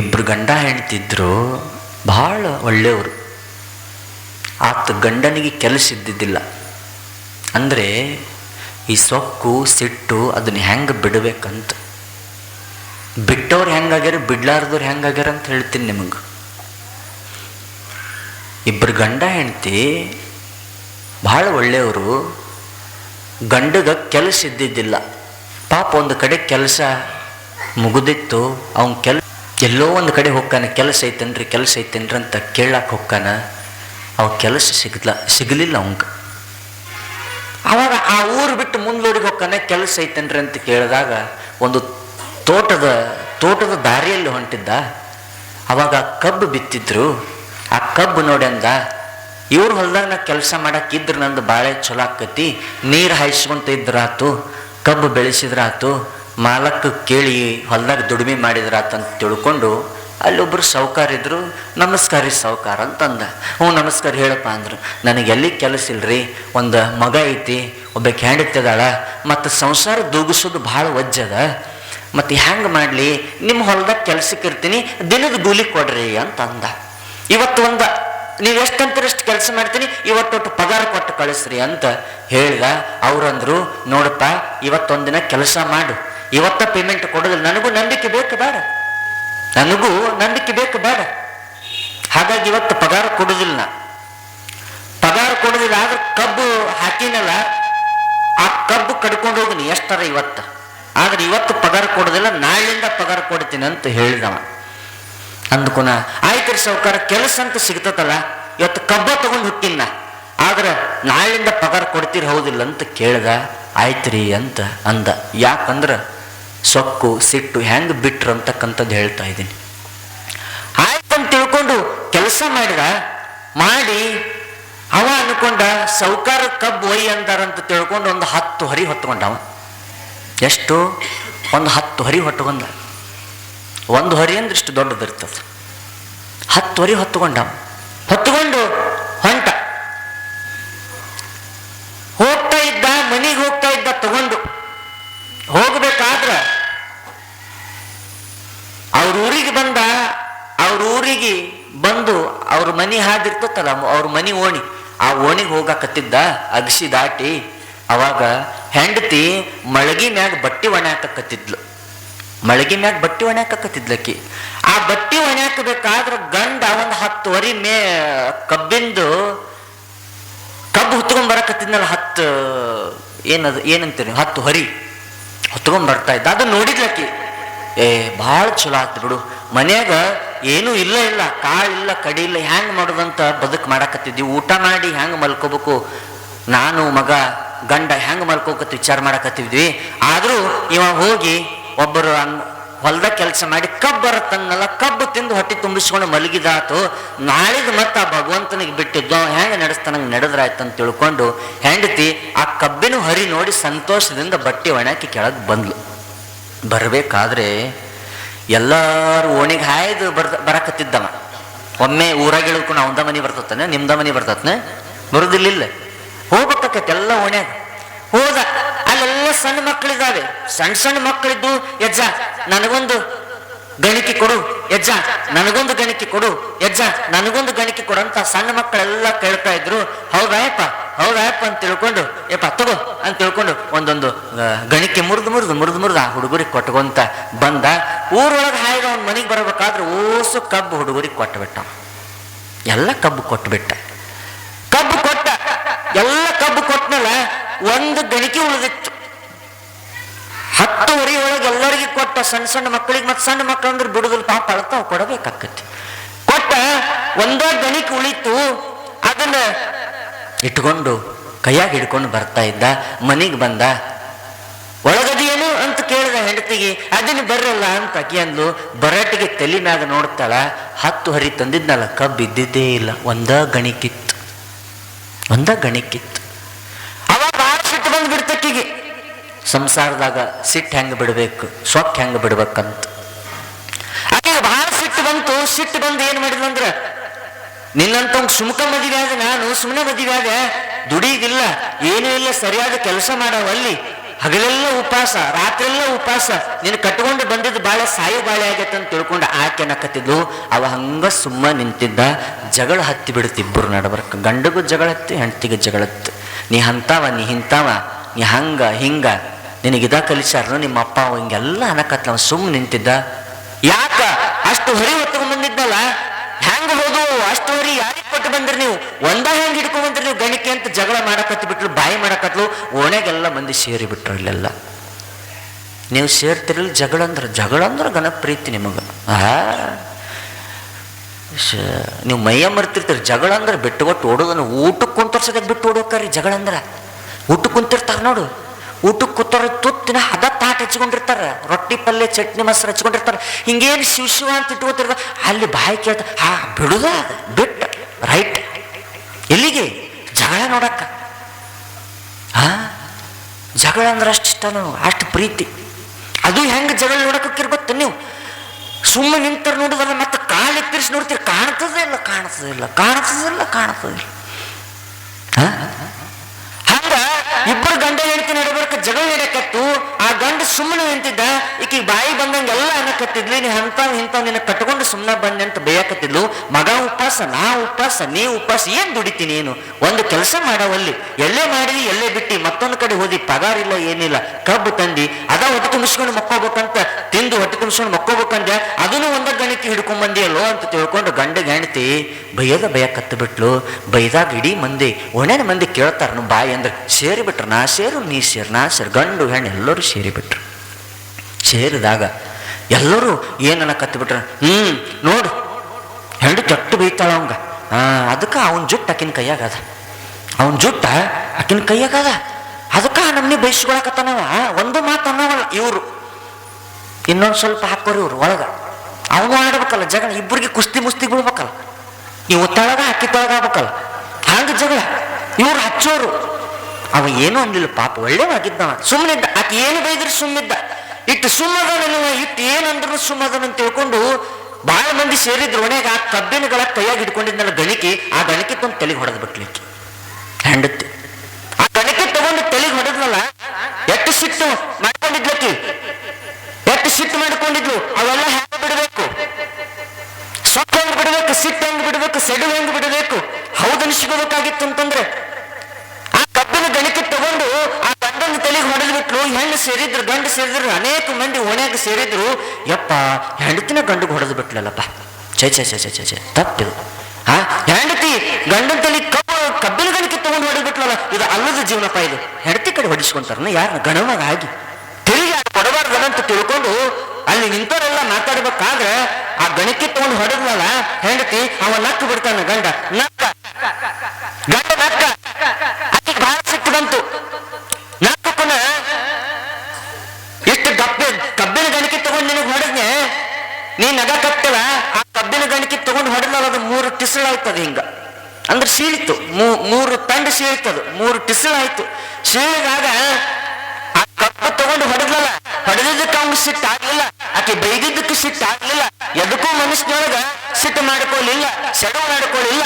ಇಬ್ರು ಗಂಡ ಹೆಣ್ತಿದ್ರು ಭಾಳ ಒಳ್ಳೆಯವರು. ಆತ ಗಂಡನಿಗೆ ಕೆಲಸ ಇದ್ದಿದ್ದಿಲ್ಲ. ಅಂದರೆ ಈ ಸೊಕ್ಕು, ಸಿಟ್ಟು ಅದನ್ನ ಹೆಂಗೆ ಬಿಡಬೇಕಂತ. ಬಿಟ್ಟವ್ರು ಹೆಂಗಾಗ್ಯಾರ, ಬಿಡ್ಲಾರ್ದವ್ರು ಹೆಂಗಾಗ್ಯಾರ ಅಂತ ಹೇಳ್ತೀನಿ ನಿಮಗೆ. ಇಬ್ಬರು ಗಂಡ ಹೆಂಡ್ತಿ, ಭಾಳ ಒಳ್ಳೆಯವರು. ಗಂಡಗ ಕೆಲಸ ಇದ್ದಿದ್ದಿಲ್ಲ. ಪಾಪ ಒಂದು ಕಡೆ ಕೆಲಸ ಮುಗಿದಿತ್ತು, ಅವನ ಕೆಲ ಎಲ್ಲೋ ಒಂದು ಕಡೆ ಹೋಗ್ತಾನೆ, ಕೆಲಸ ಐತೇನ್ರಿ ಕೆಲಸ ಐತೇನ್ರಿ ಅಂತ ಕೇಳಕ್ಕೆ ಹೋಗ್ತಾನ. ಅವ ಕೆಲಸ ಸಿಗ್ಲ, ಸಿಗಲಿಲ್ಲ ಅವಂಗ. ಅವಾಗ ಆ ಊರು ಬಿಟ್ಟು ಮುಂದೂಡಿಗೆ ಹೋಗ್ತಾನೆ, ಕೆಲಸ ಐತೇನ್ರಿ ಅಂತ ಕೇಳಿದಾಗ ಒಂದು ತೋಟದ ತೋಟದ ದಾರಿಯಲ್ಲಿ ಹೊಂಟಿದ್ದ. ಅವಾಗ ಕಬ್ಬು ಬಿತ್ತಿದ್ರು. ಆ ಕಬ್ಬು ನೋಡ್ಯಂದ ಇವ್ರ ಹೊಲ್ದಾಗ ನಾ ಕೆಲಸ ಮಾಡಕ್ಕಿದ್ರ ನಂದು ಬಾಳೆ ಚಲೋ ಆಕತಿ, ನೀರು ಹಾಯಿಸ್ಕೊಂತ ಇದ್ರಾತು, ಕಬ್ಬು ಬೆಳೆಸಿದ್ರಾತು ಮಾಲಕ್ಕೆ ಕೇಳಿ ಹೊಲ್ದಾಗ ದುಡಿಮೆ ಮಾಡಿದ್ರ ಅಂತ ತಿಳ್ಕೊಂಡು ಅಲ್ಲೊಬ್ಬರು ಇದ್ರು, ನಮಸ್ಕಾರ ರೀ ಸಾವ್ಕಾರ ಅಂತಂದ. ಹ್ಞೂ, ನಮಸ್ಕಾರ ಹೇಳಪ್ಪ ಅಂದ್ರು. ನನಗೆ ಎಲ್ಲಿ ಕೆಲಸ ಇಲ್ರಿ? ಒಂದು ಮಗ ಐತಿ ಒಬ್ಬ ಹೆಂಡತಿದಾಳ, ಮತ್ತು ಸಂಸಾರ ದೂಗಿಸೋದು ಭಾಳ ವಜ್ಜದ. ಮತ್ತು ಹೆಂಗೆ ಮಾಡಲಿ? ನಿಮ್ಮ ಹೊಲ್ದಾಗ ಕೆಲ್ಸಕ್ಕೆ ಇರ್ತೀನಿ, ದಿನದ ಗೂಲಿ ಕೊಡ್ರಿ ಅಂತ ಅಂದ ಇವತ್ತು ಒಂದು, ನೀವು ಎಷ್ಟಂತರಷ್ಟು ಕೆಲಸ ಮಾಡ್ತೀನಿ ಇವತ್ತೊಟ್ಟು ಪಗಾರ ಕೊಟ್ಟು ಕಳಿಸ್ರಿ ಅಂತ ಹೇಳ್ದ. ಅವ್ರಂದ್ರು ನೋಡಪ್ಪ, ಇವತ್ತೊಂದಿನ ಕೆಲಸ ಮಾಡು. ಇವತ್ತ ಪೇಮೆಂಟ್ ಕೊಡೋದಿಲ್ಲ. ನನಗೂ ನಂಬಿಕೆ ಬೇಕು, ಬೇಡ. ನನಗೂ ನಂಬಿಕೆ ಬೇಕು, ಬೇಡ. ಹಾಗಾಗಿ ಇವತ್ತು ಪಗಾರ ಕೊಡೋದಿಲ್ಲ. ಪಗಾರ ಕೊಡೋದಿಲ್ಲ ಆದ್ರೆ ಕಬ್ಬು ಹಾಕಿನಲ್ಲ, ಆ ಕಬ್ಬು ಕಡ್ಕೊಂಡು ಹೋಗಿನಿ ಎಷ್ಟರ ಇವತ್ತು. ಆದ್ರೆ ಇವತ್ತು ಪಗಾರ ಕೊಡೋದಿಲ್ಲ, ನಾಳೆಯಿಂದ ಪಗಾರ ಕೊಡ್ತೀನಿ ಅಂತ ಹೇಳಿದವ. ಅಂದ್ಕೊನ ಆಯ್ತು ರೀ ಸಾವ್ಕಾರ, ಕೆಲಸ ಅಂತ ಸಿಗ್ತದಲ್ಲ, ಇವತ್ತು ಕಬ್ಬು ತಗೊಂಡು ಹುಟ್ಟಿನ ಆದ್ರೆ ನಾಳೆಯಿಂದ ಪಗಾರ ಕೊಡ್ತೀರಿ, ಹೌದಿಲ್ಲ ಅಂತ ಕೇಳ್ದ. ಆಯ್ತು ಅಂತ ಅಂದ. ಯಾಕಂದ್ರೆ ಸೊಕ್ಕು, ಸಿಟ್ಟು ಹೆಂಗೆ ಬಿಟ್ರು ಅಂತಕ್ಕಂಥದ್ದು ಹೇಳ್ತಾ ಇದ್ದೀನಿ. ಆಯ್ತಂತ ತಿಳ್ಕೊಂಡು ಕೆಲಸ ಮಾಡಿದ, ಮಾಡಿ, ಅವ ಅನ್ಕೊಂಡ ಸೌಕಾರ ಕಬ್ಬು ಒಯ್ ಅಂತಾರಂತ ತಿಳ್ಕೊಂಡು ಒಂದು ಹತ್ತು ಹರಿ ಹೊತ್ಕೊಂಡವ ಎಷ್ಟು? ಒಂದು ಹತ್ತು ಹರಿ ಹೊತ್ಕೊಂಡ. ಒಂದು ಹರಿ ಅಂದ್ರೆ ಇಷ್ಟು ದೊಡ್ಡದಿರ್ತದೆ. ಹತ್ತು ಹರಿ ಹೊತ್ಕೊಂಡ ಹೊತ್ಕೊಂಡು ಹೊಂಟ ಹೋಗ್ತಾ ಇದ್ದ ಮನೆಗೆ ಹೋಗ್ತಾ ಇದ್ದ ತಗೊಂಡು ಹೋಗ್ಬೇಕಾದ್ರ ಅವ್ರ ಊರಿಗೆ ಬಂದ ಅವ್ರ ಊರಿಗೆ ಬಂದು ಅವ್ರ ಮನೆ ಹಾದಿರ್ತತ್ತಲ್ಲ ಅವ್ರ ಮನೆ ಓಣಿ. ಆ ಓಣಿಗೆ ಹೋಗಾಕತ್ತಿದ್ದ ಅಗಸಿ ದಾಟಿ ಅವಾಗ ಹೆಂಡತಿ ಮಳಗಿ ಮ್ಯಾಗ ಬಟ್ಟಿ ಒಣಾಕತ್ತಿದ್ಲು ಮಳಗಿ ಮ್ಯಾಗ ಬಟ್ಟಿ ಒಣಾಕತ್ತಿದ್ಲಕ್ಕಿ ಆ ಬಟ್ಟಿ ಒಣಾಕಬೇಕಾದ್ರ ಗಂಡ ಒಂದು ಹತ್ತು ವರಿ ಮೇ, ಕಬ್ಬಿಂದು ಕಬ್ಬು ಹೊತ್ಕೊಂಡ್ ಬರಕತ್ತಿದ್ನಲ್ಲ, ಹತ್ತು, ಏನದು, ಏನಂತೀರಿ, ಹತ್ತು ಹೊರಿ ಹೊತ್ಕೊಂಡ್ ಬರ್ತಾ ಇದ್ದ. ಅದು ನೋಡಿದ್ಲಕ್ಕಿ ಏ, ಭಾಳ ಚಲೋ ಆಯ್ತು ಬಿಡು. ಮನ್ಯಾಗ ಏನೂ ಇಲ್ಲ ಇಲ್ಲ. ಕಾಳು ಇಲ್ಲ, ಕಡಿ ಇಲ್ಲ. ಹ್ಯಾಂಗೆ ಮಾಡೋದಂತ ಬದುಕು ಮಾಡಾಕತ್ತಿದ್ವಿ. ಊಟ ಮಾಡಿ ಹ್ಯಾಂಗೆ ಮಲ್ಕೋಬೇಕು? ನಾನು, ಮಗ, ಗಂಡ ಹೆಂಗ್ ಮಲ್ಕೋಕತ್ ವಿಚಾರ ಮಾಡಕತ್ತಿದ್ವಿ? ಆದರೂ ಇವ ಹೋಗಿ ಒಬ್ಬರು ಹೊಲ್ದಾಗ ಕೆಲಸ ಮಾಡಿ ಕಬ್ಬು ಬರತ್ತನ್ನಲ್ಲ ಕಬ್ಬು ತಿಂದು ಹೊಟ್ಟೆ ತುಂಬಿಸ್ಕೊಂಡು ಮಲಗಿದಾತು. ನಾಳೆಗೆ ಮತ್ತೆ ಆ ಭಗವಂತನಿಗೆ ಬಿಟ್ಟಿದ್ದು ಹೆಂಗೆ ನಡೆಸ್ತಾನಂಗೆ ನಡೆದ್ರಾಯ್ತು ಅಂತ ತಿಳ್ಕೊಂಡು ಹೆಂಡತಿ ಆ ಕಬ್ಬಿನ ಹರಿ ನೋಡಿ ಸಂತೋಷದಿಂದ ಬಟ್ಟೆ ಒಣಕಿ ಕೆಳಗೆ ಬಂದ್ಲು. ಬರಬೇಕಾದ್ರೆ ಎಲ್ಲರೂ ಓಣಿಗೆ ಹಾಯ್ದು ಬರ್ದ ಬರಕತ್ತಿದ್ದವ. ಒಮ್ಮೆ ಊರಾಗ ಇಳ್ಕೊಂಡು ಅವಂದ ಮನೆ ಬರ್ತತ್ತನೆ ನಿಮ್ದ ಮನೆ ಬರ್ತತನೆ ಬರುದಿಲ್ಲ ಹೋಗ್ಬೇಕಾಕೈತೆ ಎಲ್ಲ ಓಣ್ಯಾಗ. ಹೋದ, ಅಲ್ಲೆಲ್ಲ ಸಣ್ಣ ಮಕ್ಕಳಿದ್ದಾವೆ ಸಣ್ಣ ಸಣ್ಣ ಮಕ್ಕಳಿದ್ದು ಯಜ್ಜ, ನನಗೊಂದು ಗಣಿಕೆ ಕೊಡು, ಯಜ್ಜ, ನನಗೊಂದು ಗಣಿಕೆ ಕೊಡು, ಯಜ್ಜ, ನನಗೊಂದು ಗಣಿಕೆ ಕೊಡು ಅಂತ ಸಣ್ಣ ಮಕ್ಕಳೆಲ್ಲ ಕೇಳ್ತಾ ಇದ್ರು. ಹೌದಾಯಪ್ಪ ಹೌದಾಯಪ್ಪ ಅಂತ ತಿಳ್ಕೊಂಡು ಯಪ್ಪ ತಗೋ, ಅಂತ ತಿಳ್ಕೊಂಡು ಒಂದೊಂದು ಗಣಿಕೆ ಮುರಿದು ಮುರಿದು ಮುರಿದು ಮುರಿದು ಆ ಹುಡುಗರಿಗೆ ಕೊಟ್ಕೊಂತ ಬಂದ. ಊರೊಳಗೆ ಹಾಯ್ದ ಅವ್ನ ಮನೆಗೆ ಬರಬೇಕಾದ್ರೆ ಓಸು ಕಬ್ಬು ಹುಡುಗರಿಗೆ ಕೊಟ್ಟುಬಿಟ್ಟ ಎಲ್ಲ ಕಬ್ಬು ಕೊಟ್ಟುಬಿಟ್ಟ. ಕಬ್ಬು ಕೊಟ್ಟ, ಎಲ್ಲ ಕಬ್ಬು ಕೊಟ್ಟಮೇಲೆ ಒಂದು ಗಣಿಕೆ ಉಳಿದಿತ್ತು. ಹತ್ತುವರೆ ಒಳಗೆ ಎಲ್ಲರಿಗೆ ಕೊಟ್ಟ ಸಣ್ಣ ಸಣ್ಣ ಮಕ್ಕಳಿಗೆ ಮತ್ತೆ ಸಣ್ಣ ಮಕ್ಕಳು ಅಂದ್ರೆ ಬಿಡುದಿಲ್ಲ, ಪಾಪ ಅಳ್ತಾವ್ ಕೊಡಬೇಕಾಕತಿ ಕೊಟ್ಟ, ಒಂದೇ ಗಣಿಕೆ ಉಳಿತು, ಅದನ್ನ ಇಟ್ಕೊಂಡು ಕೈಯಾಗಿ ಹಿಡ್ಕೊಂಡು ಬರ್ತಾ ಇದ್ದ, ಮನೆಗೆ ಬಂದ ಒಳಗದೇನು ಅಂತ ಕೇಳಿದ ಹೆಂಡತಿಗೆ, ಅದನ್ನು ಬರಲ್ಲ ಅಂತ ಅಕಿ ಅಂದ್ಲು ಬರಟಿಗೆ ತಲೆ ಮ್ಯಾಗ ನೋಡ್ತಾಳ, ಹತ್ತು ಹರಿ ತಂದಿದ್ನಲ್ಲ ಕಬ್ಬು ಇದ್ದಿದ್ದೇ ಇಲ್ಲ, ಒಂದ ಗಣಿಕಿತ್ತು ಒಂದ ಗಣಿಕಿತ್ತು. ಅವಾಗ ಭಾಳ ಸಿಟ್ಟು ಬಂದು ಬಿಡ್ತಕ್ಕಿಗೆ ಸಂಸಾರದಾಗ ಸಿಟ್ಟು ಹೆಂಗೆ ಬಿಡಬೇಕು, ಸೊಕ್ಕ ಹೆಂಗೆ ಬಿಡ್ಬೇಕಂತ. ಆಕೆಗೆ ಭಾಳ ಸಿಟ್ಟು ಬಂತು, ಸಿಟ್ಟು ಬಂದು ಏನು ಮಾಡಿದ್ಲಂದ್ರ ನಿನ್ನಂತ ಸುಮ್ಕ ಮದುವೆ ಆದ ನಾನು ಸುಮ್ಮನೆ ಮದುವೆ ಆದ ದುಡಿದಿಲ್ಲ ಏನೂ ಇಲ್ಲ, ಸರಿಯಾದ ಕೆಲಸ ಮಾಡವಲ್ಲಿ ಹಗಲೆಲ್ಲ ಉಪವಾಸ ರಾತ್ರಿಯೆಲ್ಲ ಉಪವಾಸ ನೀನು ಕಟ್ಕೊಂಡು ಬಂದಿದ್ದು ಬಾಳೆ, ಸಾಯಿ ಬಾಳೆ ಆಗೈತೆ ಅಂತ ತಿಳ್ಕೊಂಡು ಆಕೆ ನಕ್ಕತ್ತಿದ್ಲು ಅವ ಹಂಗ ಸುಮ್ಮ ನಿಂತಿದ್ದ. ಜಗಳ ಹತ್ತಿ ಬಿಡುತ್ತೆ ಇಬ್ಬರು ನಡಬರ್ಕ ಗಂಡಗೂ ಜಗಳ ಹತ್ತಿ, ಹೆಂಡತಿಗೆ ಜಗಳ ಹತ್ತಿ. ನೀ ಹಂತಾವ ನೀ ಹಿಂತಾವ, ನೀ ಹಂಗ, ಹಿಂಗ. ನಿನಗಿದ ಕಲಿಸಾರ ನಿಮ್ಮ ಅಪ್ಪ, ಅವ ಹಿಂಗೆಲ್ಲ ಅನ್ನಕತ್ತವ ಸುಮ್ಮ ನಿಂತಿದ್ದ. ಯಾಕ? ಅಷ್ಟು ಹೊರಿ ಹೊತ್ಕೊಂಡ್ ಬಂದಿದ್ನಲ್ಲ ಹೆಂಗ ಹೋದು ಅಷ್ಟು ಹೊರಿ ಯಾರಿಗೆ ಕೊಟ್ಟು ಬಂದ್ರಿ ನೀವು ಒಂದ ಹೆಂಗ್ ಹಿಡ್ಕೊಂಡ್ ನೀವು ಗಣಿಕೆ ಅಂತ ಜಗಳ ಮಾಡಕತ್ತಿ ಬಿಟ್ಲು ಬಾಯಿ ಮಾಡಕತ್ಲು, ಓಣ್ಯಾಗೆಲ್ಲ ಮಂದಿ ಸೇರಿ ಬಿಟ್ರು ಇಲ್ಲೆಲ್ಲ. ನೀವು ಸೇರ್ತಿರಲ್ಲ, ಜಗಳ ಅಂದ್ರೆ ಜಗಳ ಅಂದ್ರೆ ಗಣಪ್ರೀತಿ ನಿಮಗೆ. ಆ? ನೀವು ಮೈಯ ಮರ್ತಿರ್ತೀರಿ, ಜಗಳ ಅಂದ್ರೆ ಬಿಟ್ಟು ಕೊಟ್ಟು ಓಡೋದನ್ನು ಊಟಕ್ಕೆ ಕುಂತರ್ಸೋದಕ್ಕೆ ಬಿಟ್ಟು ಓಡೋಕ್ಕಾರಿ ಜಗಳ ಅಂದ್ರೆ. ಊಟಕ್ಕೆ ಕುಂತಿರ್ತಾರೆ ನೋಡು, ಊಟಕ್ಕೆ ಕೂತಾರ ತುತ್ತಿನ ಹದ ತಾಟ ಹಚ್ಕೊಂಡಿರ್ತಾರೆ, ರೊಟ್ಟಿ ಪಲ್ಯ, ಚಟ್ನಿ ಮೊಸರು ಹಚ್ಕೊಂಡಿರ್ತಾರೆ. ಹಿಂಗೇನು ಶಿವ ಶಿವ ಅಂತ ಇಟ್ಕೋತಿರ್ತ ಅಲ್ಲಿ ಬಾಯಿ ಕೇಳ್ತ, ಹಾ, ಬಿಡುದ, ಬಿಟ್ಟು ರೈಟ್ ನೋಡಕ್ಕ. ಹಾ ಜಗಳ ಅಂದ್ರೆ ಅಷ್ಟು ಇಷ್ಟ ನಾವು ಅಷ್ಟು ಪ್ರೀತಿ. ಅದು ಹೆಂಗೆ ಜಗಳ ನೋಡಕ್ಕಿರ್ ಗೊತ್ತ ನೀವು? ಸುಮ್ಮನೆ ನಿಂತರ ನೋಡಿದ್ರೆ ಮತ್ತೆ ಕಾಲು ಎತ್ತರಿಸಿ ನೋಡ್ತೀರಿ, ಕಾಣ್ತದೇ ಇಲ್ಲ ಕಾಣಿಸೋದಿಲ್ಲ ಕಾಣ್ತದೇ ಇಲ್ಲ ಹಾ? ಇಬ್ಬರು ಗಂಡ ಹೆಂಡತಿ ನಡಬರ್ಕ ಜಗಳ ನಡಕತ್ತು ಆ ಗಂಡ ಸುಮ್ಮನೆ ನಿಂತಿದ್ದ, ಈಕಿ ಬಾಯಿ ಬಂದಂಗೆ ಎಲ್ಲ ಅನ್ನಕತ್ತಿದ್ಲಿ ನೀ ಅಂತಾವ್ ಇಂತಾವ್ ನಿನ್ನ ಕಟ್ಕೊಂಡು ಸುಮ್ಮನೆ ಬಂದೆ ಅಂತ ಬೇಯಕತ್ತಿದ್ಲು. ಮಗ ಉಪಾಸ ನಾ ಉಪಾಸ ನೀ ಉಪಾಸ ಏನ್ ದುಡಿತಿ ನೀನು? ಒಂದು ಕೆಲಸ ಮಾಡವಲ್ಲಿ ಎಲ್ಲೇ ಮಾಡಿ ಎಲ್ಲೇ ಬಿಟ್ಟಿ, ಮತ್ತೊಂದು ಕಡೆ ಹೋದಿ, ಪಗಾರ ಇಲ್ಲ, ಏನಿಲ್ಲ. ಕಬ್ಬು ತಂದಿ, ಅದ ಹೊಟ್ಟೆ ತುಂಬಿಸ್ಕೊಂಡು ಮಕ್ಕೋಬೇಕಂತ, ತಿಂದು ಹೊಟ್ಟೆ ತುಂಬಿಸ್ಕೊಂಡು ಮಕ್ಕೋಬೇಕಂದೆ ಅದನ್ನು ಒಂದ ಗಣಿತಿ ಹಿಡ್ಕೊಂಡ್ ಬಂದಿಯಲ್ಲೋ ಅಂತ ತಿಳ್ಕೊಂಡು ಗಂಡ ಹೆಂಡತಿ ಬೈಯದ ಕತ್ತು ಬಿಟ್ಲು ಬೈದಾಗ ಇಡೀ ಮಂದಿ, ಒಣೆನ ಮಂದಿ ಕೇಳ್ತಾರ ಬಾಯಿ ಅಂದ್ರೆ, ಸೇರಿ ಬಿಟ್ರು ನಾ ಸೇರು, ನೀ ಸೇರು, ನಾ ಸೇರು. ಗಂಡು ಹೆಣ್ಣು ಎಲ್ಲರೂ ಸೇರಿಬಿಟ್ರು. ಸೇರಿದಾಗ ಎಲ್ಲರೂ ಏನನ್ನ ಕತ್ತಿಬಿಟ್ರು ಹ್ಮ್, ನೋಡು. ಹೆಣ್ಣು ತೊಟ್ಟು ಬೈತಾಳ ಅವಂಗ. ಅದಕ್ಕೆ ಅವನ ಜುಟ್ಟು ಆಕಿನ ಕೈಯಾಗ ಅದ ಅವನ ಜುಟ್ಟ ಆಕಿನ ಕೈಯಾಗ ಅದ ಅದಕ್ಕೆ ನಮ್ಮನೆ ಬೈಸ್ಕೊಳಕತ್ತಾನವ ಒಂದು ಮಾತು ಅನ್ನೋವಲ್ಲ ಇವರು. ಇನ್ನೊಂದು ಸ್ವಲ್ಪ ಹಾಕೋರಿ ಇವ್ರು ಒಳಗ. ಅವನು ಆಡ್ಬೇಕಲ್ಲ, ಜಗಳ. ಇಬ್ಬರಿಗೆ ಕುಸ್ತಿ ಮುಸ್ತಿ ಬಿಡ್ಬೇಕಲ್ಲ. ನೀವು ತಳಗ ಅಕ್ಕಿ ತೊಳಗ ಆಗ್ಬೇಕಲ್ಲ ಹಂಗ ಜಗಳ. ಇವ್ರು ಹಚ್ಚೋರು. ಅವ ಏನೂ ಅನ್ಲಿಲ್ಲ ಪಾಪ ಒಳ್ಳೆವಾಗಿದ್ದವ ಸುಮ್ಮನಿದ್ದ ಆಕೆ ಏನು ಬೈದ್ರೆ ಸುಮ್ಮನಿದ್ದ ಇಟ್ಟು ಸುಮ್ಮದನವ ಇಟ್ಟು ಏನಂದ್ರು ಸುಮ್ಮದನ ಅಂತ ತಿಳ್ಕೊಂಡು ಬಹಳ ಮಂದಿ ಸೇರಿದ್ರು. ಒಣೆಗ ಆ ಕಬ್ಬಿನಗಳ ಕೈಯಾಗಿ ಹಿಡ್ಕೊಂಡಿದ್ನಲ್ಲ ಗಣಿಕೆ ಆ ಗಣಿಕೆ ತಂದು ತಲೆಗೆ ಹೊಡೆದ್ ಬಿಟ್ಲಿಕ್ಕೆ. ಹೆಂಡತಿ. ಆ ಗಣಿಕೆ ತಗೊಂಡು ತಲೆಗೆ ಹೊಡೆದ್ನಲ್ಲ, ಎಷ್ಟು ಸಿಟ್ಟು ಮಾಡ್ಕೊಂಡಿದ್ಲಕ್ಕಿ? ಎಷ್ಟು ಸಿಟ್ಟು ಮಾಡ್ಕೊಂಡಿದ್ಲು? ಅವೆಲ್ಲ ಹೆಂಗ ಬಿಡಬೇಕು? ಸೊಪ್ಪು ಹೆಂಗ್ ಬಿಡಬೇಕು? ಸಿಟ್ಟು ಹೆಂಗ್ ಬಿಡಬೇಕು? ಸೆಡು ಹೆಂಗ್ ಬಿಡಬೇಕು? ಹೌದನ್ ಸಿಗಬೇಕಾಗಿತ್ತು ಅಂತಂದ್ರೆ ಆ ಕಬ್ಬಿನ ಗಣಿಕೆ ತಗೊಂಡು ಆ ಗಂಡನ ತಲೆಗೆ ಹೊಡೆದು ಬಿಟ್ಲು, ಹೆಣ್ಣು ಸೇರಿದ್ರು, ಗಂಡು ಸೇರಿದ್ರು, ಅನೇಕ ಮಂದಿ ಓಣ್ಯಾಗ ಸೇರಿದ್ರು. ಯಪ್ಪ, ಹೆಂಡತಿನ ಗಂಡಿಗೆ ಹೊಡೆದು ಬಿಟ್ಲಲ್ಲಪ್ಪ. ಚೈ ಚೈ ಚೈ ಚೈ ಚೈ ತಪ್ಪಿದು. ಆ, ಹೆಂಡತಿ ಗಂಡನ ತಲೆ ಕಬ್ಬು, ಕಬ್ಬಿನ ಗಣಕ್ಕೆ ತಗೊಂಡು ಹೊಡೆದು ಬಿಟ್ಲಲ್ಲ, ಇದು ಅಲ್ಲದ ಜೀವನಪ್ಪ ಇದು. ಹೆಂಡತಿ ಕಡೆ ಹೊಡಿಸ್ಕೊಂತಾರನ ಯಾರನ್ನ ಗಣವಾಗ ಆಗಿ. ತಿರುಗಿ ಅದು ಕೊಡಬಾರ್ದು ಅಂತ ತಿಳ್ಕೊಂಡು ಅಲ್ಲಿ ನಿಂತವರೆಲ್ಲ ಮಾತಾಡ್ಬೇಕಾದ್ರೆ, ಆ ಗಣಕ್ಕೆ ತಗೊಂಡು ಹೊಡೆದ್ನಲ್ಲ, ಹೆಂಡತಿ, ಅವ ನಕ್ಕ ಬಿಡ್ತಾನ ಗಂಡ. ನಕ್ಕ. ಗಂಡ ನಕ್ಕ. ಆಕೆಗೆ ಬಹಳ ಸಿಟ್ಟು ಬಂತು. ನೀ ನಗ ಕಟ್ಟವ ಆ ಕಬ್ಬಿನ ಗಣಿಕೆ ತಗೊಂಡು ಹೊಡೆದಲ್ಲ ಅದು ಮೂರು ಟಿಸಳಾಯ್ತದ ಹಿಂಗ. ಅಂದ್ರೆ ಸೀಳಿತು ಮೂರು ತಂಡ ಸೀಳಿತದು. ಮೂರು ಟಿಸಳಾಯ್ತು. ಸೀಳಿದಾಗ ಆ ಕಬ್ಬು ತಗೊಂಡು ಹೊಡೆದಲ್ಲ ಹೊಡೆದಿದ್ದಕ್ಕೆ ಅವ್ನು ಸಿಟ್ಟು ಆಗ್ಲಿಲ್ಲ. ಆಕೆ ಬೈದಿದ್ದಕ್ಕೆ ಸಿಟ್ಟು ಆಗ್ಲಿಲ್ಲ. ಎದಕ್ಕೂ ಮನಸ್ಸಿನೊಳಗ ಸಿಟ್ಟು ಮಾಡ್ಕೊಳ್ಳಿಲ್ಲ ಸೆಡವು ಮಾಡ್ಕೊಳ್ಳಿಲ್ಲ.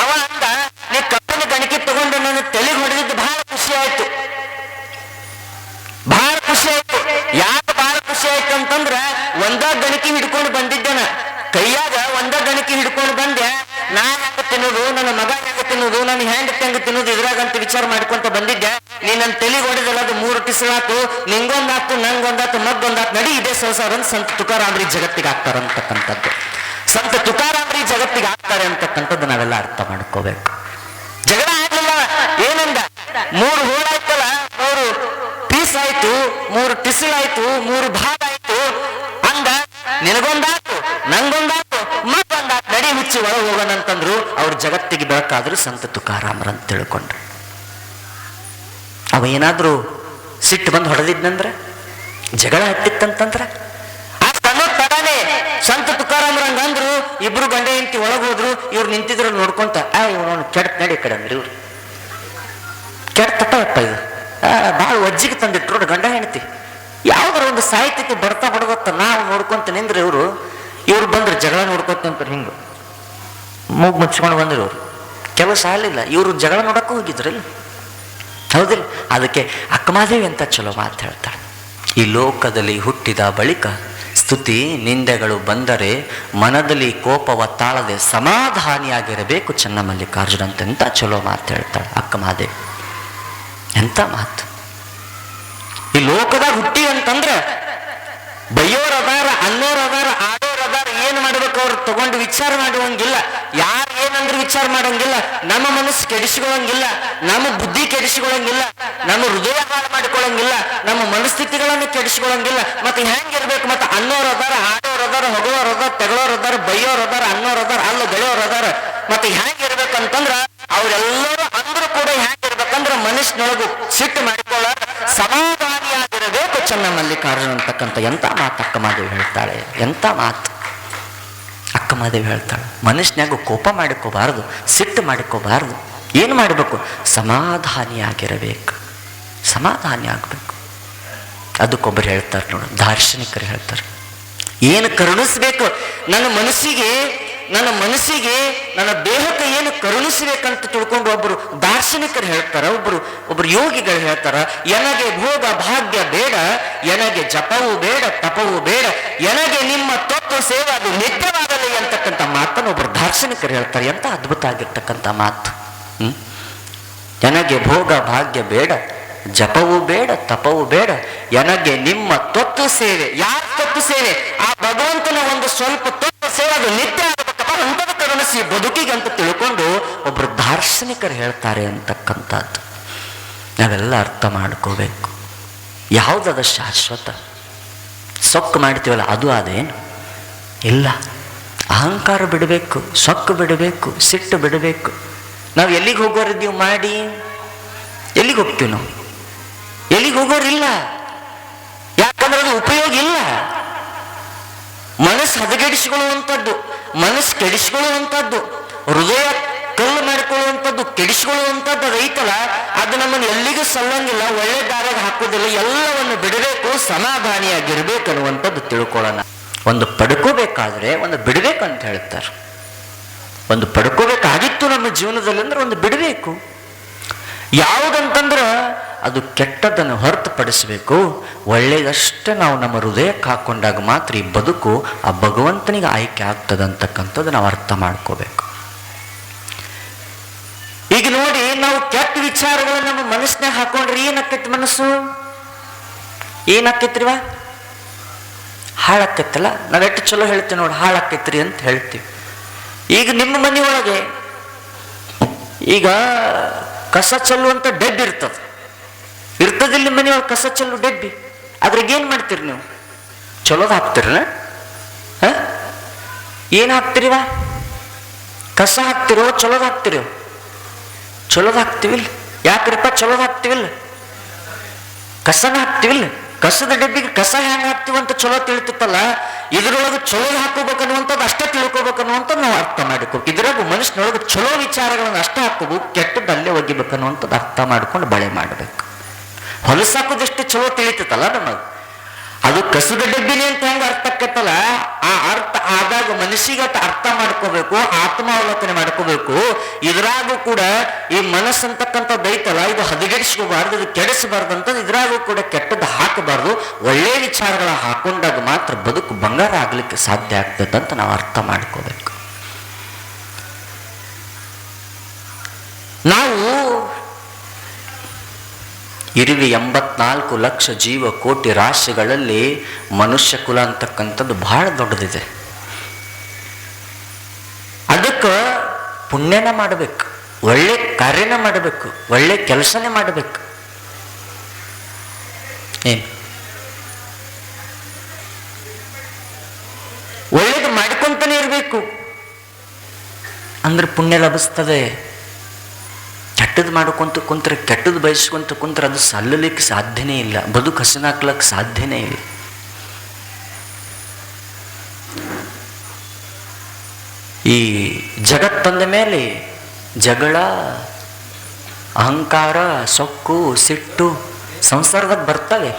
ಅವ ಅಂದ ನೀ ಕಬ್ಬಿನ ಗಣಿಕೆ ತಗೊಂಡು ನನ್ನ ತಲೆಗೆ ಹೊಡೆದಿದ್ದು ಬಹಳ ಖುಷಿ ಆಯ್ತು ಬಹಳ ಖುಷಿ ಆಯ್ತು ಯಾಕೆ ಬಹಳ ಖುಷಿ ಆಯ್ತು ಅಂತಂದ್ರ ಒಂದ ಗಣಿಕೆ ಹಿಡ್ಕೊಂಡು ಬಂದಿದ್ದೇನ ಕೈಯಾಗ ಒಂದ ಗಣಿಕೆ ಹಿಡ್ಕೊಂಡು ಬಂದೆ ನಾ ಹೆಂಗ ತಿನ್ನೋದು ನನ್ನ ಮಗ ಹೆಂಗ ತಿನ್ನೋದು ನನ್ನ ಹೆಂಡತಿ ಹೆಂಗ ತಿನ್ನೋದು ಇದ್ರಾಗಂತ ವಿಚಾರ ಮಾಡ್ಕೊಂತ ಬಂದಿದ್ದೆ ನೀ ನನ್ನ ತಲೆಗೆ ಹೊಡೆದಲ್ಲ ಅದು ಮೂರು ಟಿಸಲಾತು ನಿಂಗೊಂದಾತು ನಂಗೊಂದಾತು ಮಗ್ಗೊಂದಾತು ಸಂತ ತುಕಾರಾಮ್ರಿ ಜಗತ್ತಿಗೆ ಆಗ್ತಾರಂತಕ್ಕಂಥದ್ದು ಸಂತ ತುಕಾರಾಮ್ರಿ ಜಗತ್ತಿಗೆ ಆಗ್ತಾರೆ ಅಂತಕ್ಕಂಥದ್ದು ನಾವೆಲ್ಲ ಅರ್ಥ ಮಾಡ್ಕೋಬೇಕು. ಜಗಳ ಆಗಲಿಲ್ಲ, ಏನಂದ? ಮೂರು ಹೋಳಾಯ್ತಲ್ಲ, ಮೂರು ಪೀಸ್ ಆಯ್ತು ಮೂರು ಟಿಸಿಲಾಯ್ತು ಮೂರು ಭಾಗ ಆಯ್ತು ಅಂದ ನಿನಗೊಂದಾತು ನಂಗೊಂದಾತು ಮತ್ತೊಂದ ನಡಿ ಮುಚ್ಚಿ ಒಳಗೆ ಹೋಗೋಣ ಅಂತಂದ್ರು ಅವ್ರ ಜಗತ್ತಿಗೆ ಬೆಳಕಾದ್ರು ಸಂತ ತುಕಾರಾಮ್ರ ಅಂತ ತಿಳ್ಕೊಂಡ್ರು. ಅವ ಏನಾದ್ರೂ ಸಿಟ್ಟು ಬಂದು ಹೊಡೆದಿದ್ನಂದ್ರೆ? ಜಗಳ ಹತ್ತಿತ್ತಂತಂದ್ರ ಆ ತನ್ನ ತಡನೆ ಸಂತ ತುಕಾರಾಮರ ಹಂಗಂದ್ರು ಇಬ್ರು ಗಂಡ ಹೆಂಡತಿ ಒಳಗೆ ಹೋದ್ರು ಇವ್ರು ನಿಂತಿದ್ರು ನೋಡ್ಕೊಂತ ಆ ಇವನು ಕೆಟ್ಟ ನಡಿ ಈ ಕಡೆ ಅಂದ್ರಿ ಇವ್ರು ಕೆಟ್ಟಪ್ಪ ಇದು ಭಾಳ ಒಜ್ಜಿಗೆ ತಂದಿಟ್ರು ಗಂಡ ಹೆಂಡತಿ. ಯಾವ್ದಾರ ಒಂದು ಸಾಹಿತ್ಯಕ್ಕೆ ಬರ್ತಾ ಬಡಗತ್ತ ನಾವು ನೋಡ್ಕೊಂತ ನಿಂದ್ರೆ ಇವರು, ಇವ್ರು ಬಂದ್ರೆ ಜಗಳ ನೋಡ್ಕೊತ ನಿಂತ್ರು ಹಿಂಗ. ಮೂಗ್ ಮುಚ್ಕೊಂಡು ಬಂದ್ರು ಇವ್ರು ಕೆಲಸ ಆಗಲಿಲ್ಲ ಇವರು ಜಗಳ ನೋಡಕ್ಕೂ ಹೋಗಿದ್ರಲ್ಲ. ಹೌದಿಲ್ಲ? ಅದಕ್ಕೆ ಅಕ್ಕಮಾದೇವಿ ಅಂತ ಚಲೋ ಮಾತು ಹೇಳ್ತಾಳೆ. ಈ ಲೋಕದಲ್ಲಿ ಹುಟ್ಟಿದ ಬಳಿಕ ಸ್ತುತಿ ನಿಂದೆಗಳು ಬಂದರೆ ಮನದಲ್ಲಿ ಕೋಪವ ತಾಳದೆ ಸಮಾಧಾನಿಯಾಗಿರಬೇಕು ಚನ್ನಮಲ್ಲಿಕಾರ್ಜುನ ಅಂತ ಎಂತ ಚಲೋ ಮಾತು ಹೇಳ್ತಾಳೆ ಅಕ್ಕ ಮಾದೆ ಎಂತ ಮಾತು? ಈ ಲೋಕದ ಹುಟ್ಟಿ ಅಂತಂದ್ರೆ ಬಯ್ಯೋರದಾರ ಅನ್ನೋರದಾರ ಆಡೋರದಾರ ಏನು ಮಾಡಿ ಅವ್ರು ತಗೊಂಡು ವಿಚಾರ ಮಾಡುವಂಗಿಲ್ಲ. ಯಾರು ಏನಂದ್ರೆ ವಿಚಾರ ಮಾಡೋಂಗಿಲ್ಲ ನಮ್ಮ ಮನಸ್ಸು ಕೆಡಿಸಿಕೊಳ್ಳಂಗಿಲ್ಲ. ನಮ್ಮ ಬುದ್ಧಿ ಕೆಡಿಸಿಕೊಳ್ಳಂಗಿಲ್ಲ. ನಮ್ಮ ಹೃದಯ ಹಾಳು ಮಾಡಿಕೊಳ್ಳಂಗಿಲ್ಲ. ನಮ್ಮ ಮನಸ್ಥಿತಿಗಳನ್ನು ಕೆಡಿಸಿಕೊಳ್ಳಂಗಿಲ್ಲ. ಮತ್ತೆ ಹೆಂಗಿರ್ಬೇಕು? ಮತ್ತೆ ಅನ್ನೋರು ಅದಾರ ಹಾಡೋರು ಅದಾರ, ಹೊಗಳೋರ್ ಅದಾರ, ತೆಗಳೋರು ಅದಾರ, ಬೈಯೋರು ಅದಾರ, ಅನ್ನೋರು ಅದಾರ, ಅಲ್ಲ ಬೆಳೆಯೋರು ಅದಾರ. ಮತ್ತೆ ಹೆಂಗಿರ್ಬೇಕಂತಂದ್ರ ಅವರೆಲ್ಲರೂ ಅಂದ್ರೂ ಕೂಡ ಹೆಂಗಿರ್ಬೇಕಂದ್ರ ಮನಸ್ಸಿನೊಳಗು ಸಿಟ್ಟು ಮಾಡಿಕೊಳ್ಳ ಸಮಾಧಾನಿಯಾಗಿರಬೇಕು ಚೆನ್ನ ಮಲ್ಲಿಕಾರ್ಜುನ ಅಂತಕ್ಕಂಥ ಎಂತ ಮಾತು ಅಕ್ಕಮಾದೇವಿ ಹೇಳ್ತಾಳೆ. ಎಂತ ಮಾತು? ಅಕ್ಕಮಾದೇವಿ ಹೇಳ್ತಾಳೆ ಮನುಷ್ಯನಾಗ ಕೋಪ ಮಾಡಿಕೋಬಾರ್ದು, ಸಿಟ್ಟು ಮಾಡಿಕೋಬಾರ್ದು, ಏನು ಮಾಡಬೇಕು? ಸಮಾಧಾನಿಯಾಗಿರಬೇಕು. ಸಮಾಧಾನಿ ಆಗಬೇಕು ಅದಕ್ಕೊಬ್ಬರು ಹೇಳ್ತಾರೆ ನೋಡು, ದಾರ್ಶನಿಕರು ಹೇಳ್ತಾರೆ, ಏನು ಕರುಣಿಸ್ಬೇಕು? ನನ್ನ ಮನಸ್ಸಿಗೆ ನನ್ನ ಮನಸ್ಸಿಗೆ, ನನ್ನ ದೇಹಕ್ಕೆ ಏನು ಕರುಣಿಸಬೇಕಂತ ತಿಳ್ಕೊಂಡು ಒಬ್ಬರು ದಾರ್ಶನಿಕರು ಹೇಳ್ತಾರ ಒಬ್ಬರು ಒಬ್ಬರು ಯೋಗಿಗಳು ಹೇಳ್ತಾರ, ಎನಗೆ ಭೋಗ ಭಾಗ್ಯ ಬೇಡ, ಎನಗೆ ಜಪವೂ ಬೇಡ, ತಪವೂ ಬೇಡ, ಎನಗೆ ನಿಮ್ಮ ತತ್ವ ಸೇವೆ ಅದು ನಿತ್ಯವಾಗಲಿ ಅಂತಕ್ಕಂಥ ಮಾತನ್ನು ಒಬ್ಬರು ದಾರ್ಶನಿಕರು ಹೇಳ್ತಾರೆ. ಎಂತ ಅದ್ಭುತ ಆಗಿರ್ತಕ್ಕಂಥ ಮಾತು. ಹ್ಮ್? ಭೋಗ ಭಾಗ್ಯ ಬೇಡ, ಜಪವೂ ಬೇಡ, ತಪವೂ ಬೇಡ, ಎನಗೆ ನಿಮ್ಮ ತತ್ವ ಸೇವೆ. ಯಾರ ತತ್ವ ಸೇವೆ? ಆ ಭಗವಂತನ ಒಂದು ಸ್ವಲ್ಪ ತತ್ವ ಸೇವೆ ಅದು ನಿತ್ಯ ಅಂಥದ್ದು ಬದುಕಿಗೆ ಅಂತ ತಿಳ್ಕೊಂಡು ಒಬ್ಬರು ದಾರ್ಶನಿಕರು ಹೇಳ್ತಾರೆ ಅಂತಕ್ಕಂಥದ್ದು. ನಾವೆಲ್ಲ ಅರ್ಥ ಮಾಡ್ಕೋಬೇಕು. ಯಾವುದದ ಶಾಶ್ವತ? ಸೊಕ್ಕು ಮಾಡ್ತೀವಲ್ಲ, ಅದು ಅದೇನು ಇಲ್ಲ. ಅಹಂಕಾರ ಬಿಡಬೇಕು, ಸೊಕ್ಕು ಬಿಡಬೇಕು, ಸಿಟ್ಟು ಬಿಡಬೇಕು. ನಾವು ಎಲ್ಲಿಗೆ ಹೋಗೋರಿದ್ದೀವಿ ಮಾಡಿ? ಎಲ್ಲಿಗೆ ಹೋಗ್ತೀವಿ ನಾವು? ಎಲ್ಲಿಗೆ ಹೋಗೋರಿಲ್ಲ? ಯಾಕಂದ್ರೆ ಅದು ಉಪಯೋಗ ಇಲ್ಲ. ಹದಗೆಡಿಸಿಕೊಳ್ಳುವಂಥದ್ದು ಮನಸ್ಸು ಕೆಡಿಸಿಕೊಳ್ಳುವಂಥದ್ದು, ಹೃದಯ ಕಲ್ಲು ಮಾಡಿಕೊಳ್ಳುವಂಥದ್ದು, ಕೆಡಿಸಿಕೊಳ್ಳುವಂಥದ್ದು ರೈತಲ ಅದು ನಮ್ಮನ್ನು ಎಲ್ಲಿಗೂ ಸಲ್ಲಂಗಿಲ್ಲ, ಒಳ್ಳೆ ದಾರಾಗ ಹಾಕೋದಿಲ್ಲ ಎಲ್ಲವನ್ನು ಬಿಡಬೇಕು, ಸಮಾಧಾನಿಯಾಗಿರ್ಬೇಕು ಅನ್ನುವಂಥದ್ದು ತಿಳ್ಕೊಳ್ಳೋಣ. ಒಂದು ಪಡ್ಕೋಬೇಕಾದ್ರೆ ಒಂದು ಬಿಡಬೇಕು ಅಂತ ಹೇಳ್ತಾರೆ. ಒಂದು ಪಡ್ಕೋಬೇಕಾಗಿತ್ತು ನಮ್ಮ ಜೀವನದಲ್ಲಿ ಅಂದ್ರೆ ಒಂದು ಬಿಡಬೇಕು. ಯಾವುದಂತಂದ್ರೆ ಅದು ಕೆಟ್ಟದನ್ನು ಹೊರತುಪಡಿಸಬೇಕು. ಒಳ್ಳೆಯದಷ್ಟೇ ನಾವು ನಮ್ಮ ಹೃದಯಕ್ಕೆ ಹಾಕೊಂಡಾಗ ಮಾತ್ರ ಈ ಬದುಕು ಆ ಭಗವಂತನಿಗೆ ಆಯ್ಕೆ ಆಗ್ತದೆ ಅಂತಕ್ಕಂಥದ್ದು ನಾವು ಅರ್ಥ ಮಾಡ್ಕೋಬೇಕು. ಈಗ ನೋಡಿ ನಾವು ಕೆಟ್ಟ ವಿಚಾರಗಳು ನಮ್ಮ ಮನಸ್ಸಿನಾಗ ಹಾಕೊಂಡ್ರೆ ಏನಾಕೈತಿ ಮನಸ್ಸು? ಏನಾಕೈತ್ರಿವ ಹಾಳಾಕೈತಲ್ಲ ನಾವೆಷ್ಟು ಚಲೋ ಹೇಳ್ತೀವಿ ನೋಡಿ ಹಾಳಾಕೈತ್ರಿ ಅಂತ ಹೇಳ್ತೀವಿ. ಈಗ ನಿಮ್ಮ ಮನೆಯೊಳಗೆ ಈಗ ಕಸ ಚೆಲ್ಲುವಂತ ಡೆಡ್ ಇರ್ತದ. ಇರ್ತದಿಲ್ಲ ಮನೆಯೊಳಗೆ ಕಸ ಚೆಲ್ಲು ಡೆಬ್ಬಿ ಅದ್ರಾಗ ಏನು ಮಾಡ್ತೀರಿ ನೀವು? ಚಲೋದ್ ಹಾಕ್ತೀರ ಏನ್ ಹಾಕ್ತಿರಿವ ಕಸ ಹಾಕ್ತಿರೋ ಚಲೋದ್ ಹಾಕ್ತಿರೋ ಚಲೋದ್ ಹಾಕ್ತಿವಿಲ್ಲ. ಯಾಕ್ರಿಪ್ಪ ಚಲೋದ್ ಹಾಕ್ತಿವಿಲ್ಲ? ಕಸನ ಹಾಕ್ತಿವಿಲ್ಲ. ಕಸದ ಡಬ್ಬಿಗೆ ಕಸ ಹೆಂಗ್ ಹಾಕ್ತಿವಂತ ಚಲೋ ತಿಳಿತಿತ್ತಲ್ಲ ಇದರೊಳಗೆ ಚಲೋ ಹಾಕೋಬೇಕನ್ನುವಂಥದ್ದು ಅಷ್ಟೇ ತಿಳ್ಕೊಬೇಕು ಅನ್ನುವಂಥದ್ದು ನಾವು ಅರ್ಥ ಮಾಡ್ಕೋಬೇಕು ಇದ್ರಾಗ ಮನುಷ್ಯನೊಳಗೆ ಚಲೋ ವಿಚಾರಗಳನ್ನು ಅಷ್ಟೇ ಹಾಕೋಬೇಕು ಕೆಟ್ಟದ್ದು ಒಗಿಬೇಕು ಅನ್ನುವಂಥದ್ದು ಅರ್ಥ ಮಾಡ್ಕೊಂಡು ಬಳೆ ಮಾಡಬೇಕು. ಹೊಲಸಾಕೋದಷ್ಟು ಚಲೋ ತಿಳಿತೈತಲ್ಲ ನಮಗೆ. ಅದು ಕಸದ ಡಬ್ಬಿನೇ ಅಂತ ಹೆಂಗ ಅರ್ಥ ಆಕತ್ತಲ್ಲ ಆ ಅರ್ಥ ಆದಾಗ ಮನಸ್ಸಿಗೆ ಅರ್ಥ ಮಾಡ್ಕೋಬೇಕು, ಆತ್ಮಾವಲೋಕನೆ ಮಾಡ್ಕೋಬೇಕು. ಇದ್ರಾಗೂ ಕೂಡ ಈ ಮನಸ್ಸು ಅಂತಕ್ಕಂಥದ್ದು ಐತಲ್ಲ ಇದು ಹದಗೆಡಿಸ್ಕೋಬಾರ್ದು, ಇದು ಕೆಡಿಸಬಾರ್ದು ಅಂತ ಇದ್ರಾಗೂ ಕೂಡ ಕೆಟ್ಟದ್ದು ಹಾಕಬಾರ್ದು. ಒಳ್ಳೆಯ ವಿಚಾರಗಳ ಹಾಕೊಂಡಾಗ ಮಾತ್ರ ಬದುಕು ಬಂಗಾರ ಆಗ್ಲಿಕ್ಕೆ ಸಾಧ್ಯ ಆಗ್ತದೆ ಅಂತ ನಾವು ಅರ್ಥ ಮಾಡ್ಕೋಬೇಕು ನಾವು ಇರುವೆ ಎಂಬತ್ನಾಲ್ಕು ಲಕ್ಷ ಜೀವ ಕೋಟಿ ರಾಶಿಗಳಲ್ಲಿ ಮನುಷ್ಯ ಕುಲ ಅಂತಕ್ಕಂಥದ್ದು ಬಹಳ ದೊಡ್ಡದಿದೆ. ಅದಕ್ಕೆ ಪುಣ್ಯನ ಮಾಡಬೇಕು, ಒಳ್ಳೆ ಕಾರ್ಯನ ಮಾಡಬೇಕು, ಒಳ್ಳೆ ಕೆಲಸನೇ ಮಾಡಬೇಕು. ಏನು? ಒಳ್ಳೇದು ಮಾಡ್ಕೊಂತಾನೆ ಇರಬೇಕು. ಅಂದ್ರೆ ಪುಣ್ಯ ಲಭಿಸ್ತದೆ. ಕೆಟ್ಟದ್ದು ಮಾಡ್ಕೊಂತ ಕುಂತ್ರೆ ಕೆಟ್ಟದ್ದು ಬಯಸ್ಕೊಂತ ಕುಂತ್ರೆ ಅದು ಸಲ್ಲಲಿಕ್ಕೆ ಸಾಧ್ಯನೇ ಇಲ್ಲ. ಬದುಕು ಹಸನಾಕ್ಲಕ್ಕೆ ಸಾಧ್ಯನೇ ಇಲ್ಲ. ಈ ಜಗತ್ತಂದ ಮೇಲೆ ಜಗಳ, ಅಹಂಕಾರ, ಸೊಕ್ಕು, ಸಿಟ್ಟು ಸಂಸಾರದಾಗ ಬರ್ತವೆ.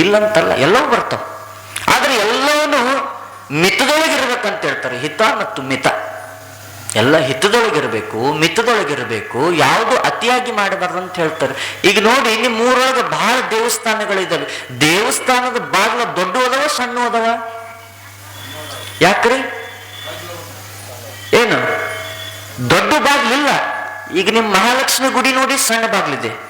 ಇಲ್ಲಂತಲ್ಲ, ಎಲ್ಲವೂ ಬರ್ತವೆ. ಆದರೆ ಎಲ್ಲವೂ ಮಿತದೊಳಗಿರ್ಬೇಕಂತ ಹೇಳ್ತಾರೆ ಹಿತ ಮತ್ತು ಮಿತ. ಎಲ್ಲ ಹಿತದೊಳಗಿರಬೇಕು, ಮಿತದೊಳಗಿರಬೇಕು, ಯಾವುದು ಅತಿಯಾಗಿ ಮಾಡಬಾರ್ದು ಅಂತ ಹೇಳ್ತಾರೆ. ಈಗ ನೋಡಿ ನಿಮ್ಮ ಊರೊಳಗೆ ಬಹಳ ದೇವಸ್ಥಾನಗಳಿದ್ದಾವೆ ದೇವಸ್ಥಾನದ ಬಾಗಿಲ ದೊಡ್ಡ ಹೋದವ ಸಣ್ಣ ಅದಾವ? ಯಾಕ್ರಿ? ಏನು? ದೊಡ್ಡ ಬಾಗಿಲಿಲ್ಲ ಈಗ ನಿಮ್ಮ ಮಹಾಲಕ್ಷ್ಮಿ ಗುಡಿ ನೋಡಿ ಸಣ್ಣ ಬಾಗಿಲಿದೆ.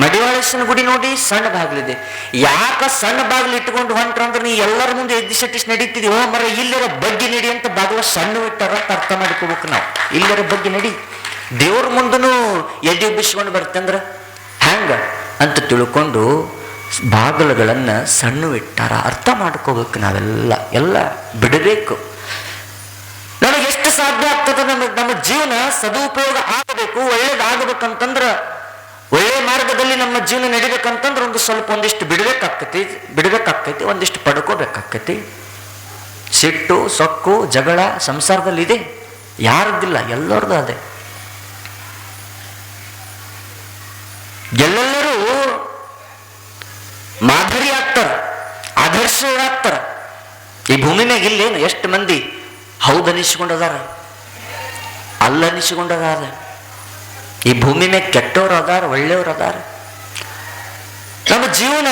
ಮಡಿವಾಳೇಶ್ವರ ಗುಡಿ ನೋಡಿ ಸಣ್ಣ ಬಾಗಿಲಿದೆ. ಯಾಕ ಸಣ್ಣ ಬಾಗಿಲು ಇಟ್ಕೊಂಡು ಹೊಂಟ್ರಂದ್ರೆ ನೀ ಎಲ್ಲರ ಮುಂದೆ ಎದ್ದು ಸಟ್ಟಿಸ್ ನಡೀತಿದಿ. ಓ ಮರ, ಇಲ್ಲರ ಬಗ್ಗೆ ನಡಿ ಅಂತ ಬಾಗಿಲ ಸಣ್ಣ ಇಟ್ಟಾರ ಅರ್ಥ ಮಾಡ್ಕೋಬೇಕು ನಾವು. ಇಲ್ಲರ ಬಗ್ಗೆ ನಡಿ. ದೇವ್ರ ಮುಂದನು ಎದೆ ಉಬ್ಬಿಸ್ಕೊಂಡು ಬರ್ತಂದ್ರ ಹ್ಯಾಂಗ ಅಂತ ತಿಳ್ಕೊಂಡು ಬಾಗಿಲುಗಳನ್ನು ಸಣ್ಣ ಇಟ್ಟಾರ. ಅರ್ಥ ಮಾಡ್ಕೋಬೇಕು ನಾವೆಲ್ಲ. ಎಲ್ಲ ಬಿಡಬೇಕು. ನನಗೆ ಎಷ್ಟು ಸಾಧ್ಯ ಆಗ್ತದೆ ನಮ್ಮ ನಮ್ಮ ಜೀವನ ಸದುಪಯೋಗ ಆಗಬೇಕು, ಒಳ್ಳೇದಾಗಬೇಕಂತಂದ್ರ ಒಳ್ಳೆ ಮಾರ್ಗದಲ್ಲಿ ನಮ್ಮ ಜೀವನ ನಡಿಬೇಕಂತಂದ್ರೆ ಒಂದು ಸ್ವಲ್ಪ ಒಂದಿಷ್ಟು ಬಿಡಬೇಕಾಗ್ತೈತಿ ಬಿಡಬೇಕಾಗ್ತೈತಿ, ಒಂದಿಷ್ಟು ಪಡ್ಕೋಬೇಕಾಗ್ತೈತಿ. ಸಿಟ್ಟು, ಸೊಕ್ಕು, ಜಗಳ ಸಂಸಾರದಲ್ಲಿ ಇದೆ ಯಾರದ್ದಿಲ್ಲ, ಎಲ್ಲರದ್ದು ಅದೇ. ಎಲ್ಲೆಲ್ಲರೂ ಮಾದರಿ ಆಗ್ತಾರ ಆದರ್ಶರಾಗ್ತಾರ ಈ ಭೂಮಿ ಮ್ಯಾಗ ಇಲ್ಲೇನು, ಎಷ್ಟು ಮಂದಿ ಹೌದನಿಸಿಕೊಂಡದಾರ ಅಲ್ಲನಿಸಿಕೊಂಡದಾರ ಈ ಭೂಮಿ ಮೇಲೆ ಕೆಟ್ಟವ್ರು ಅದಾರ ಒಳ್ಳೆಯವ್ರು ಅದಾರ ನಮ್ಮ ಜೀವನ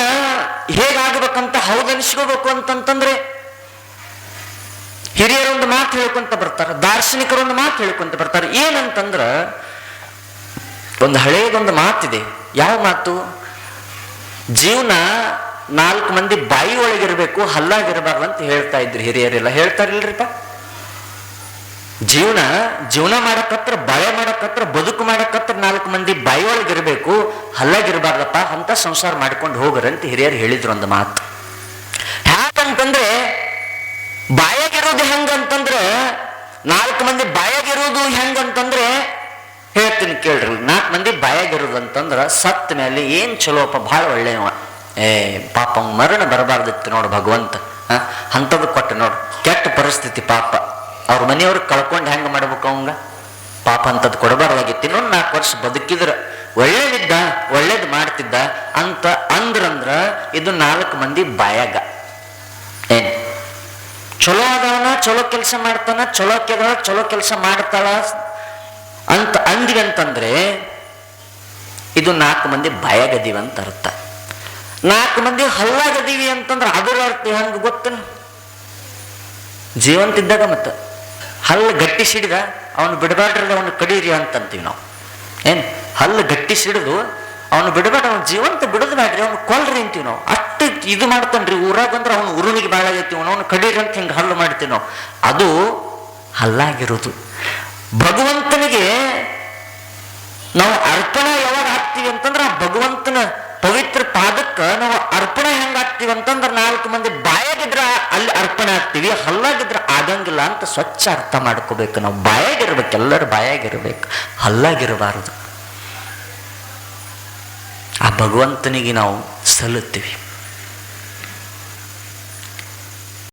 ಹೇಗಾಗಬೇಕಂತ ಹೌದನಿಸ್ಕೋಬೇಕು ಅಂತಂತಂದ್ರೆ, ಹಿರಿಯರೊಂದು ಮಾತು ಹೇಳ್ಕೊಂತ ಬರ್ತಾರೆ, ದಾರ್ಶನಿಕರೊಂದು ಮಾತು ಹೇಳ್ಕೊಂತ ಬರ್ತಾರೆ. ಏನಂತಂದ್ರ, ಒಂದು ಹಳೆಯದೊಂದು ಮಾತಿದೆ. ಯಾವ ಮಾತು? ಜೀವನ ನಾಲ್ಕು ಮಂದಿ ಬಾಯಿ ಒಳಗಿರಬೇಕು, ಹಲ್ಲಾಗಿರಬಾರ್ದು ಅಂತ ಹೇಳ್ತಾ ಇದ್ರು ಹಿರಿಯರೆಲ್ಲ. ಹೇಳ್ತಾರಿಲ್ರಿಪ್ಪ? ಜೀವನ ಜೀವನ ಮಾಡಕತ್ರ ಬಾಯ ಮಾಡಕತ್ರ, ಬದುಕು ಮಾಡಕತ್ರ ನಾಲ್ಕು ಮಂದಿ ಬಾಯಿ ಒಳಗಿರ್ಬೇಕು ಹಲ್ಲಾಗಿರ್ಬಾರ್ದಪ್ಪ ಅಂತ ಸಂಸಾರ ಮಾಡ್ಕೊಂಡು ಹೋಗ್ರಂತ ಹಿರಿಯರು ಹೇಳಿದ್ರು ಒಂದು ಮಾತು. ಯಾಕಂತಂದ್ರೆ ಬಾಯಾಗಿರೋದು ಹೆಂಗಂತಂದ್ರೆ, ನಾಲ್ಕು ಮಂದಿ ಬಾಯಾಗಿರೋದು ಹೆಂಗಂತಂದ್ರೆ, ಹೇಳ್ತೀನಿ ಕೇಳ್ರಿ, ನಾಲ್ಕು ಮಂದಿ ಬಾಯಾಗಿರೋದು ಅಂತಂದ್ರೆ ಸತ್ತ ಮೇಲೆ ಏನು ಚಲೋಪ್ಪ ಭಾಳ ಒಳ್ಳೆಯವ. ಏ, ಪಾಪ ಮರಣ ಬರಬಾರ್ದಿತ್ತು ನೋಡು ಭಗವಂತ ಅಂಥದ್ದು ಕೊಟ್ಟ ನೋಡು, ಕೆಟ್ಟ ಪರಿಸ್ಥಿತಿ ಪಾಪ. ಅವ್ರ ಮನೆಯವ್ರು ಕಳ್ಕೊಂಡು ಹೆಂಗೆ ಮಾಡ್ಬೇಕು ಅವಂಗ? ಪಾಪ ಅಂತದ್ ಕೊಡಬಾರ್ದಾಗಿತ್ತು. ಇನ್ನೊಂದು ನಾಲ್ಕು ವರ್ಷ ಬದುಕಿದ್ರ, ಒಳ್ಳೇದಿದ್ದ, ಒಳ್ಳೇದು ಮಾಡ್ತಿದ್ದ ಅಂತ ಅಂದ್ರಂದ್ರ ಇದು ನಾಲ್ಕು ಮಂದಿ ಬಾಯಾಗ. ಏನ್? ಚಲೋ ಅದಾವನ ಚಲೋ ಕೆಲಸ ಮಾಡ್ತಾನ, ಚಲೋ ಕೆದ ಚಲೋ ಕೆಲಸ ಮಾಡ್ತಾಳ ಅಂತ ಅಂದ್ವಿ ಅಂತಂದ್ರೆ ಇದು ನಾಲ್ಕು ಮಂದಿ ಬಾಯಾಗದೀವಿ ಅಂತ ಅರ್ಥ. ನಾಲ್ಕು ಮಂದಿ ಹಲ್ಲಾಗದೀವಿ ಅಂತಂದ್ರೆ ಅದರ ಅರ್ಥ ಹೆಂಗ ಜೀವಂತ ಜೀವಂತಿದ್ದಾಗ ಮತ್ತ. ಹಲ್ಲು ಗಟ್ಟಿ ಸಿಡಿದ ಅವನು ಬಿಡಬಾರ್ದ್ರಲ್ಲ ಅವನು ಕಡೀರಿ ಅಂತಂತೀವಿ ನಾವು. ಏನು? ಹಲ್ಲು ಗಟ್ಟಿ ಸಿಡಿದು ಅವನು ಬಿಡಬೇಡ ಅವ್ನು ಜೀವಂತ ಬಿಡದ್ ಮಾಡ್ರಿ, ಅವ್ನು ಕೊಲ್ರಿ ಅಂತೀವಿ ನಾವು. ಅಷ್ಟು ಇದು ಮಾಡ್ತಾನ್ರಿ, ಊರಾಗ ಬಂದ್ರೆ ಅವ್ನು ಉರುನಿಗೆ ಬಾಳ ಆಗೈತಿ, ಅವನು ಕಡೀರಿ ಅಂತ ಹಿಂಗೆ ಹಲ್ಲು ಮಾಡ್ತೀವಿ ನಾವು. ಅದು ಹಲ್ಲಾಗಿರೋದು. ಭಗವಂತನಿಗೆ ನಾವು ಅರ್ಪಣೆ ಯಾವಾಗ ಹಾಕ್ತೀವಿ ಅಂತಂದ್ರೆ ಆ ಭಗವಂತನ ಪವಿತ್ರ ಪಾದಕ್ಕೆ ನಾವು ಅರ್ಪಣೆ ಹೆಂಗೆ ಹಾಕ್ತೀವಿ ಅಂತಂದ್ರೆ ನಾಲ್ಕು ಮಂದಿ ಬಾಯಾಗಿದ್ರೆ ಅಲ್ಲಿ ಅರ್ಪಣೆ ಹಾಕ್ತೀವಿ. ಹಲ್ಲಾಗಿದ್ರ ಆಗಂಗಿಲ್ಲ ಅಂತ ಸ್ವಚ್ಛ ಅರ್ಥ ಮಾಡ್ಕೋಬೇಕು. ನಾವು ಬಾಯಾಗಿರ್ಬೇಕು ಎಲ್ಲರೂ ಬಾಯಾಗಿರ್ಬೇಕು. ಹಲ್ಲಾಗಿರಬಾರದು ಆ ಭಗವಂತನಿಗೆ ನಾವು ಸಲ್ಲುತ್ತೀವಿ.